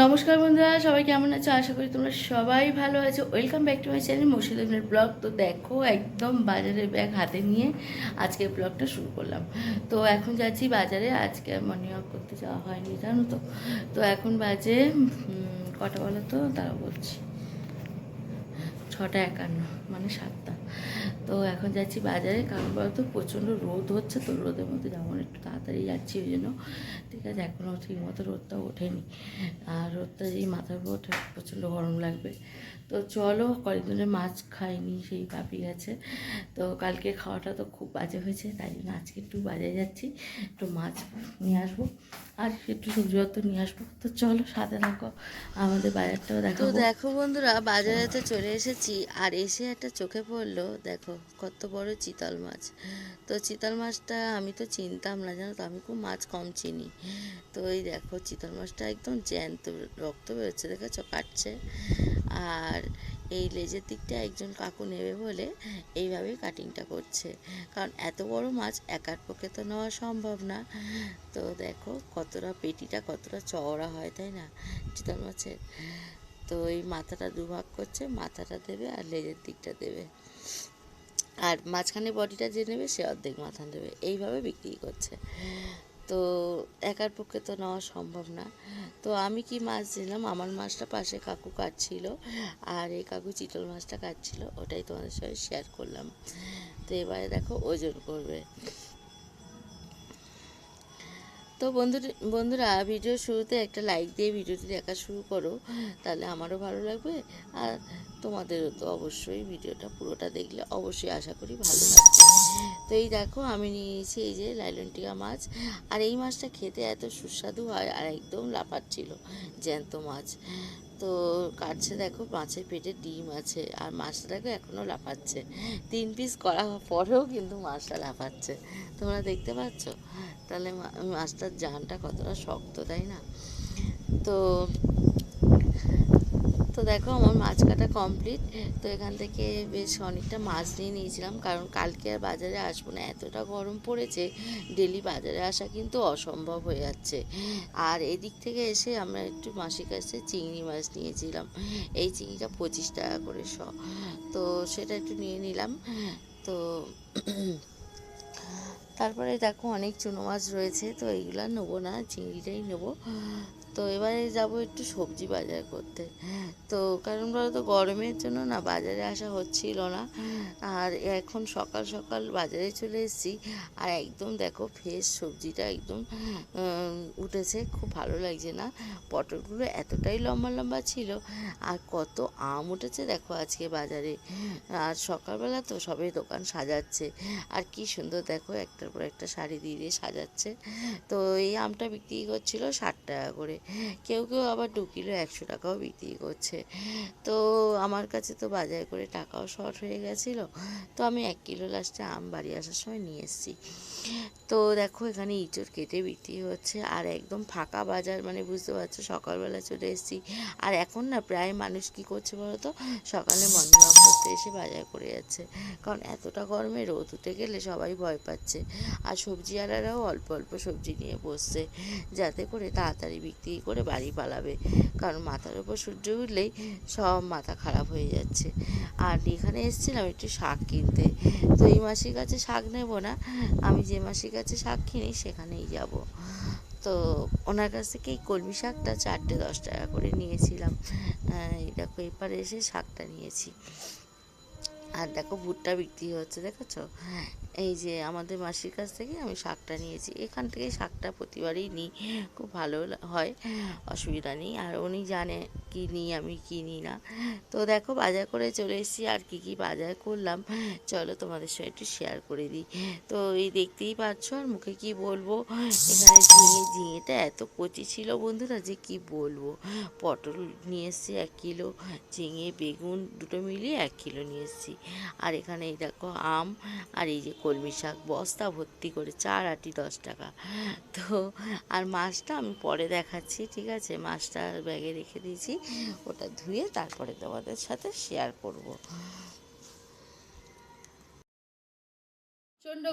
নমস্কার বন্ধুরা, সবাই কেমন আছো? আশা করি তোমরা সবাই ভালো আছো। Welcome back to my channel মুর্শিদাবাদের ব্লগ। তো দেখো, একদম বাজারের ব্যাগ হাতে নিয়ে আজকে ব্লগটা শুরু করলাম। তো এখন যাচ্ছি বাজারে। আজকে মর্নিং ওয়াক করতে যাওয়া হয়নি, জানো তো? তো এখন বাজে কটা বলো তো? তারা বলছি। ছটা একান্ন মানে সাতটা। তো এখন যাচ্ছি বাজারে কারণ বলতো প্রচণ্ড রোদ হচ্ছে তো রোদের মধ্যে যেমন একটু তাড়াতাড়ি যাচ্ছি ওই জন্য। ঠিক আছে এখনও ঠিক মতো রোদটা ওঠেনি। আর রোদটা যেই মাথার উপর ওঠে প্রচণ্ড গরম লাগবে। তো চলো কয়েকদিনের মাছ খাইনি সেই পাপি গেছে। তো কালকে খাওয়াটা তো খুব বাজে হয়েছে তাই জন্য আজকে একটু বাজারে যাচ্ছি একটু মাছ নিয়ে আসব। আর একটু সবজিপত্র নিয়ে আসব। তো চলো সাথে থাকো আমাদের বাজারটাও দেখো দেখো বন্ধুরা বাজারে তো চলে এসেছি আর এসে একটা চোখে পড়ল দেখো। কত বড় চিতল মাছ। তো চিতল মাছটা আমি তো চিনতাম না, জানো তো, আমি খুব মাছ কম চিনি। তো এই দেখো, চিতল মাছটা একদম জ্যান্ত, রক্ত বেরোচ্ছে, দেখেছ? কাটছে। আর এই লেজের দিকটা একজন কাকু নেবে বলে এইভাবেই কাটিংটা করছে। কারণ এত বড় মাছ একার পক্ষে তো নেওয়া সম্ভব না। তো দেখো, কতটা পেটিটা, কতটা চওড়া হয়, তাই না? চিতল মাছের। তো এই মাথাটা দুভাগ করছে, মাথাটা দেবে আর লেজের দিকটা দেবে। আর মাঝখানে বডিটা যে নেবে, সে অর্ধেক মাথা নেবে। এইভাবে বিক্রি করছে। তো একার পক্ষে তো নেওয়া সম্ভব না। তো আমি কি মাছ দিলাম? আমার মাছটা পাশে কাকু কাটছিল। আর এই কাকু চিতল মাছটা কাটছিল, ওটাই তোমাদের সঙ্গে শেয়ার করলাম। তো এবারে দেখো ওজন করবে। তো বন্ধু বন্ধুরা ভিডিও শুরুতে একটা লাইক দিয়ে ভিডিওটি দেখা শুরু করো। তাহলে আমারও ভালো লাগবে। আর তোমাদেরও তো অবশ্যই ভিডিওটা পুরোটা দেখলে অবশ্যই আশা করি ভালো লাগবে। তো এই দেখো, আমি নিয়েছি এই যে লাইলনটিকা মাছ। আর এই মাছটা খেতে এত সুস্বাদু হয় আর একদম লাফার ছিল জ্যান্ত মাছ। তো কাটছে দেখো মাছের পেটে ডিম আছে, আর মাছটা দেখো এখনও লাফাচ্ছে। তিন পিস করা পরেও কিন্তু মাছটা লাফাচ্ছে। তোমরা দেখতে পাচ্ছ? তাহলে মাছটার জানটা কতটা শক্ত, তাই না? তো তো দেখো আমার মাছ কাটা কমপ্লিট তো এখান থেকে বেশ অনেকটা মাছ নিয়ে নিয়েছিলাম, কারণ কালকে আর বাজারে আসব না। এতটা গরম পড়েছে ডেলি বাজারে আসা কিন্তু অসম্ভব হয়ে যাচ্ছে। আর এদিক থেকে এসে আমরা একটু মাসির কাছে চিংড়ি মাছ নিয়েছিলাম। এই চিংড়িটা পঁচিশ টাকা করে শ। তো সেটা একটু নিয়ে নিলাম। তো তারপরে দেখো অনেক চুনো মাছ রয়েছে, তো এইগুলো নেব না, চিংড়িটাই নেব। তো এবারে যাব একটু সবজি বাজার করতে। তো কারণ বলো তো গরমের জন্য না বাজারে আসা হচ্ছিল না। আর এখন সকাল সকাল বাজারে চলে এসেছি। আর একদম দেখো ফ্রেশ সবজিটা একদম উঠেছে। খুব ভালো লাগছে না। পটলগুলো এতটাই লম্বা লম্বা ছিল। আর কত আম উঠেছে দেখো আজকে বাজারে। আর সকালবেলা তো সবাই দোকান সাজাচ্ছে। আর কি সুন্দর দেখো একটার পর একটা শাড়ি দিয়ে দিয়ে সাজাচ্ছে। তো এই আমটা বিক্রি করছিল ষাট টাকা করে। কেউ কেউ আবার দু কিলো একশো টাকাও বিক্রি করছে। তো আমার কাছে তো বাজার করে টাকাও শর্ট হয়ে গেছিল। তো আমি এক কিলো লাস্টে আম বাড়ি আসার সময় নিয়ে এসেছি। তো দেখো এখানে ইঁচড় কেটে বিক্রি হচ্ছে। আর একদম ফাঁকা বাজার মানে বুঝতে পারছ, সকালবেলা চলে এসেছি। আর এখন না প্রায় মানুষ কি করছে বলো তো সকালে মর্নিং ওয়াক করতে এসে বাজার করে যাচ্ছে। কারণ এতটা গরমে রোদ উঠে গেলে সবাই ভয় পাচ্ছে। আর সবজিওয়ালারাও অল্প অল্প সবজি নিয়ে বসছে, যাতে করে তাড়াতাড়ি বিক্রি করে বাড়ি পালাবে। কারণ মাথার উপর সূর্য উঠলেই সব মাথা খারাপ হয়ে যাচ্ছে। আর এখানে এসেছিলাম একটু শাক কিনতে। তো এই মাসির কাছে শাক নেব না, আমি যে মাসির কাছে শাক কিনি সেখানেই যাব। তো ওনার কাছ থেকে এই কলমি শাকটা চারটে দশ টাকা করে নিয়েছিলাম। এই দেখো এপারে এসে শাকটা নিয়েছি। আর দেখো ভুট্টা বিক্রি হচ্ছে দেখেছ? এই যে আমাদের মাসির কাছ থেকে আমি শাকটা নিয়েছি। এখান থেকে শাকটা প্রতিবারই নিই। খুব ভালো হয়। অসুবিধা নেই। আর উনি জানে কি নিই আমি কিনি না। তো দেখো বাজার করে চলে এসেছি, আর কি কি বাজার করলাম। চলো তোমাদের সঙ্গে একটু শেয়ার করে দিই। তো এই দেখতেই পাচ্ছ, আর মুখে কি বলব? এখানে ঝিঙে, ঝিঙেটা এত কচি ছিল বন্ধুরা যে কি বলব? পটল নিয়ে এসেছি এক কিলো, ঝিঙে, বেগুন দুটো মিলিয়ে এক কিলো নিয়ে এসেছি। আর এখানে এই দেখো আম, আর এই যে কলমি শাক, বস্তা ভর্তি করে চার আটি দশ টাকা। তো, আর মাছটা আমি পরে দেখাচ্ছি, ঠিক আছে? মাছটা ব্যাগে রেখে দিয়েছি। ওটা ধুয়ে তারপরে তোমাদের সাথে শেয়ার করব।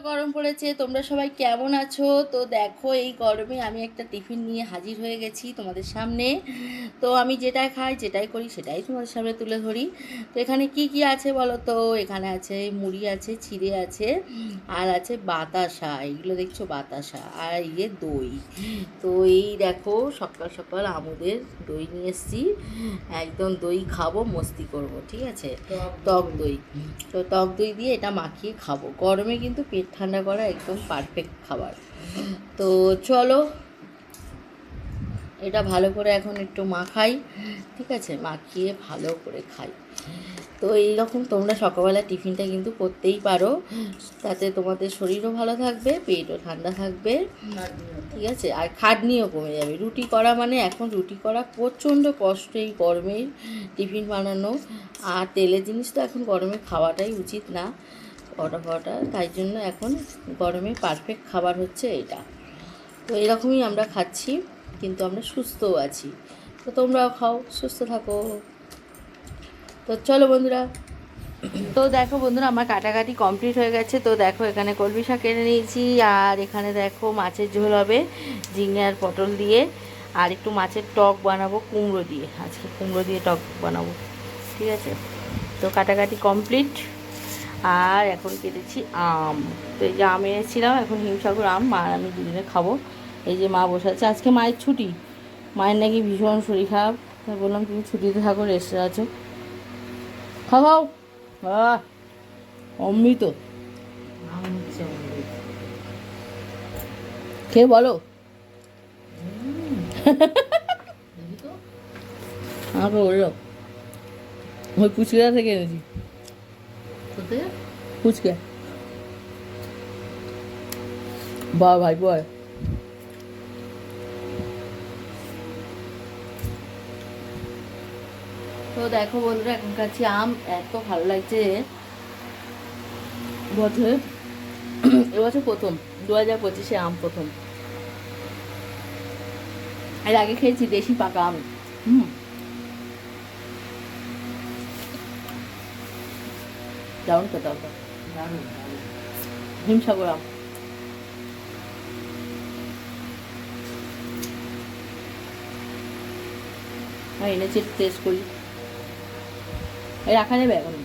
গরম পড়েছে তোমরা সবাই কেমন আছো? তো দেখো এই গরমে আমি একটা টিফিন নিয়ে হাজির হয়ে গেছি তোমাদের সামনে। তো আমি যেটা খাই যেটাই করি সেটাই তোমাদের সামনে তুলে ধরি। তো এখানে কি কি আছে বলো তো? এখানে আছে মুড়ি আছে চিড়ে আছে আর আছে বাতাসা। এগুলো দেখছ বাতাসা আর ইয়ে দই। তো এই দেখো সকাল সকাল আমুদের দই নিয়ে এসেছি। একদম দই খাব মস্তি করব ঠিক আছে? টক দই। তো টক দই দিয়ে এটা মাখিয়ে খাব। গরমে কিন্তু পেট ঠান্ডা করা একদম পারফেক্ট খাবার। তো চলো, এটা ভালো করে এখন একটু মাখাই, ঠিক আছে? মাখিয়ে ভালো করে খাই। তো এই রকম তোমরা সকালবেলা টিফিনটা কিন্তু করতেই পারো। তাতে তোমাদের শরীরও ভালো থাকবে, পেটও ঠান্ডা থাকবে। ঠিক আছে? আর খাটনিও কমে যাবে। রুটি করা মানে এখন রুটি করা প্রচণ্ড কষ্ট এই গরমে টিফিন বানানো। আর তেলের জিনিস তো এখন গরমে খাওয়াটাই উচিত না। পরোটা ফরোটা তাই জন্য এখন গরমে পারফেক্ট খাবার হচ্ছে এটা। তো এরকমই আমরা খাচ্ছি, কিন্তু আমরা সুস্থও আছি। তো তোমরাও খাও, সুস্থ থাকো। তো চলো বন্ধুরা। তো দেখো বন্ধুরা, আমার কাটাকাটি কমপ্লিট হয়ে গেছে। তো দেখো এখানে কলমি শাক কেটে নিয়েছি, আর এখানে দেখো মাছের ঝোল হবে, ঝিঙে আর পটল দিয়ে। আর একটু মাছের টক বানাবো, কুমড়ো দিয়ে। আজকে কুমড়ো দিয়ে টক বানাবো। ঠিক আছে? তো কাটাকাটি কমপ্লিট আর এখন কেটেছি আম। তো এই যে আম এনেছিলাম এখন হিমসাগর আম মা আর আমি দুজনে খাব। এই যে মা বসে আছে। আজকে মায়ের ছুটি। মায়ের নাকি ভীষণ শরীর খারাপ। তাই বললাম তুমি ছুটিতে থাকো রেস্টে আছো। খাও খাও। অমৃত। খেয়ে বলো। আমাকে বলল ওই পুচকিরা থেকে এনেছি। ফুচকা বা ভাই বয়। তো দেখো বন্ধুরা এখন কাছে আম এত ভালো লাগছে। বছরে এবছর প্রথম দু হাজার পঁচিশে আম প্রথম। এর আগে খেয়েছি দেশি পাকা আম। হুম। দারুণ খেতে হবে হিমসাগর আম। আমি এনেছি টেস্ট করি। এই রাখা যাবে এখন?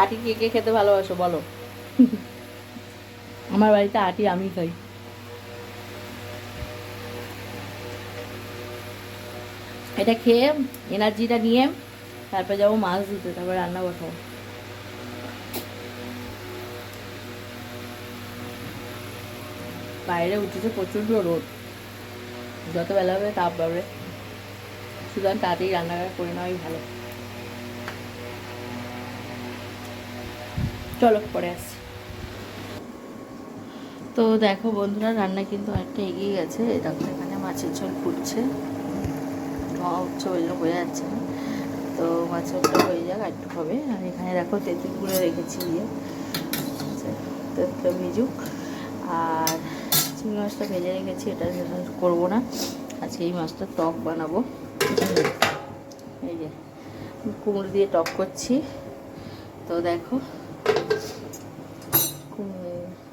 আটি কে কে খেতে ভালোবাসো, বলো। আমার বাড়িতে আটি আমি খাই। এটা খেয়ে এনার্জিটা নিয়ে তারপর যাব মাছ ধুতে, তারপর রান্না বসাবো। বাইরে উঠেছে প্রচণ্ড রোদ। যত বেলা হবে তাপ বাড়বে। সুতরাং তাড়াতাড়ি রান্নাঘাট করে নেওয়াই ভালো। চলো, পরে আসছি। তো দেখো বন্ধুরা, রান্না কিন্তু অনেকটা এগিয়ে গেছে। দেখো এখানে মাছের ঝোল ফুটছে। ধোঁয়া উঠছে ওই জন্য বোঝা যাচ্ছে না। তো মাছের ঝোলটা হয়ে যাক একটু হবে। আর এখানে দেখো তেঁতুল তেঁতুলগুলো রেখেছি ইয়ে তেঁতুলটা ভিজুক আর চিংড়ি মাছটা ভেজে রেখেছি, এটা করব না। আজকে এই মাছটা টক বানাবো। এই যে, কুমড়ো দিয়ে টক করছি। তো দেখো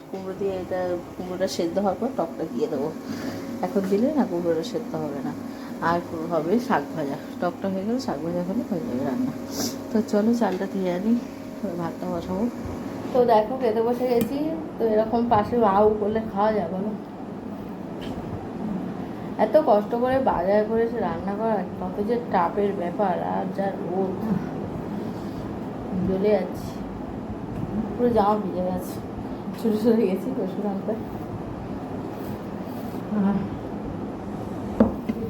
কুমড়ো দিয়ে এটা, কুমড়োটা সেদ্ধ হওয়ার পর টকটা দিয়ে দেবো। এখন দিলে না কুমড়োটা সেদ্ধ হবে না। আর হবে শাক ভাজা। টকটা হয়ে গেলে শাক ভাজা হলে হয়ে যাবে রান্না। তো চলো চালটা ধুয়ে আনি ভাতটা বসাবো। তো দেখো খেতে বসে গেছি, তো এরকম পাশে আউ করলে খাওয়া যাবে না। এত কষ্ট করে বাজার করে সে রান্না করা, কত যে টাপের ব্যাপার, আর যা রোদ। জ্বলে যাচ্ছি। পুরো জামা ভিজে গেছে। ছুটে ছুটে গেছি পশু আনতে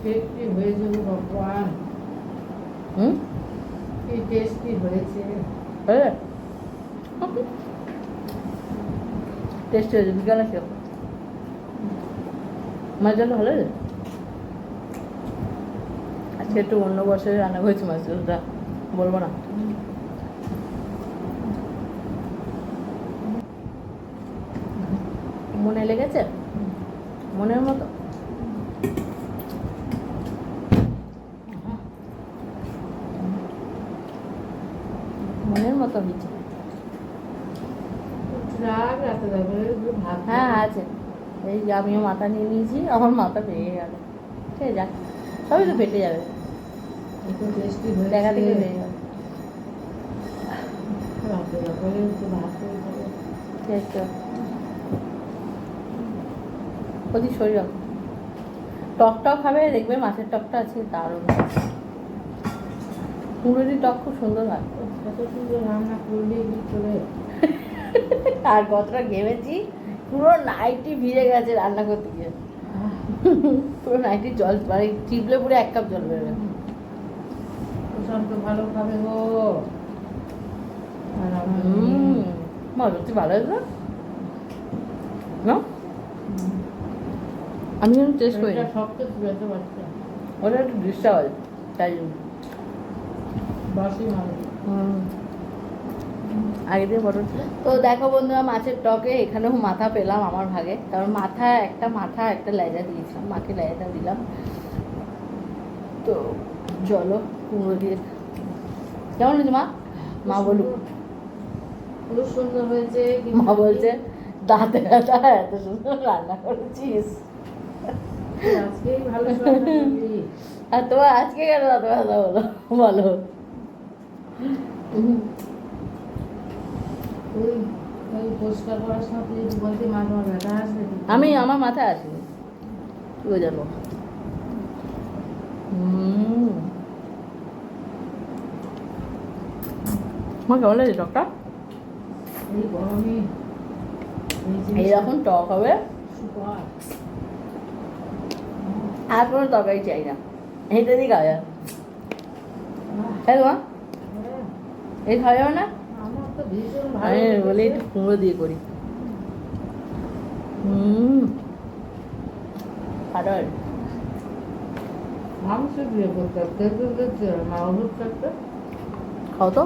টেস্টি হয়েছে ভগবান। হুম? কি টেস্টি হয়েছে? হয়ে। টেস্ট হয়েছে বিকালে খেও মাছ জল ভালো হয়েছে? আজকে একটু অন্য বছরে রান্না করেছি মাছ জলটা বলব না। মনে লেগেছে? মনের মতো? মতো হয়েছে। হ্যাঁ আছে। এই যে আমিও মাথা নিয়ে নিয়েছি আমার মাথা ভেঙে গেল। ঠিক যাক সবই তো ফেটে যাবে। দেখা থেকে ভেঙে যাবে। প্রতি শরীর। টক টক খাবে? দেখবে মাছের টকটা আছে দারুণ। কুমড়োটি টক খুব সুন্দর হয়। কত সুন্দর রান্না করলে কি করে? আর কতটা ঘেমেছি পুরো নাইটি ভিজে গেছে রান্না করতে গিয়ে। পুরো নাইটি জল মানে চিপলে পুরো এক কাপ জল বেরোবে। প্রশান্ত ভালো খাবে গো। মা সত্যি ভালো হয়েছে? না? আমি কিন্তু টেস্ট করি ওটা একটু ডিস্টার্ব হয় তাই জন্য। আগে দিয়ে পটল। তো দেখো বন্ধুরা মাছের টকে এখানেও মাথা পেলাম আমার ভাগে। কারণ মাথা একটা মাথা একটা লেজা দিয়েছিলাম। মাকে লেজাটা দিলাম। তো চলো কুমড়ো দিয়ে। কেমন হয়েছে মা? মা বলুক। খুব সুন্দর হয়েছে। মা বলছে দাঁতে ব্যথা এত সুন্দর রান্না করেছিস। আজকেই ভালো আর তোমার আজকে কেন দাঁতে ব্যথা হলো? বলো। আমি আমার মাথায় আসিনি। কি জানব আমার কেমন লাগছে টকটা? এইরকম টক হবে। আর কোনো তরকারি চাই না। এইটা দিয়ে খাওয়া হ্যাঁ মা। হ্যাঁ, এই খাওয়া না? আমি বলে একটু কুমড়ো দিয়ে করি। হুম। ভালো মাংস দিয়ে করতে খাও তো।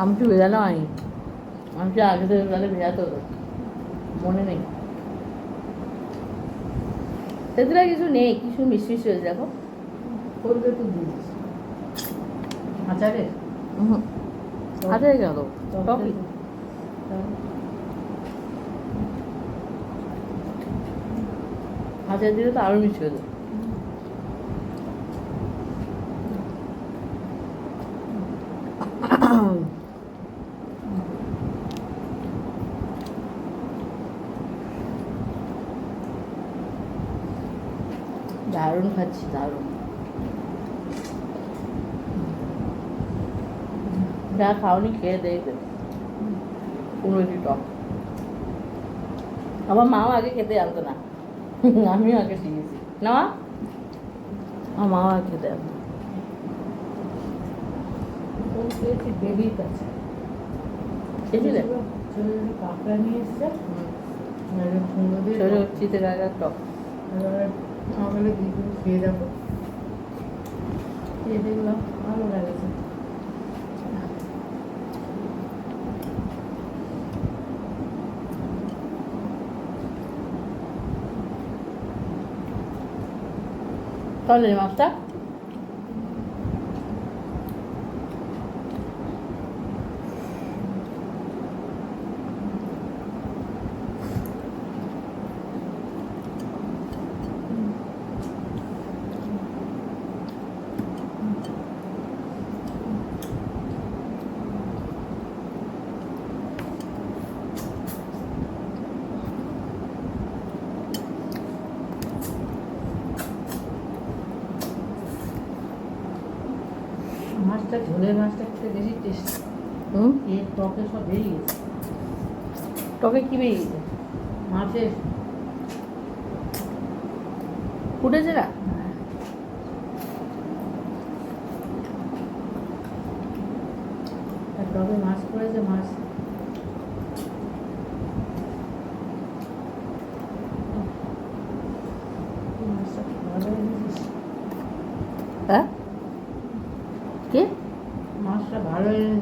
আমি একটু ভেজালাম আমি আমি কি আগে থেকে তাহলে ভেজাতে হতো। মনে নেই। তেতুলা কিছু নেই কিছু মিষ্টি হয়েছে দেখো। তো আচারে হুম আচ্ছা কেন টকি আচার দিলে তো আরও মিষ্টি হতো দারুণ খাচ্ছি দারুণ যা খাওনি খেয়ে দেখবে কুমড়োটি টক। আমার মাও আগে খেতে জানতো না। আমিও আগে শিখেছি। না? আমার মাও আগে খেতে জানতো। বেবির কাছে। খেয়েছিলে কাঁকড়া নিয়ে এসছে। ছোটো চিতে টক। খেয়ে দেখো। খেয়ে দেখলাম ভালো লাগেছে। তাহলে মাছটা মাছটা ঝোলের মাছটা খেতে বেশি টেস্ট হুম? এর টকে সব বেরিয়ে গেছে। টকে কি বেরিয়েছে মাছের। ফুটেছে না? টবে মাছ পড়েছে মাছ। মাছটা? 맛있게? 말을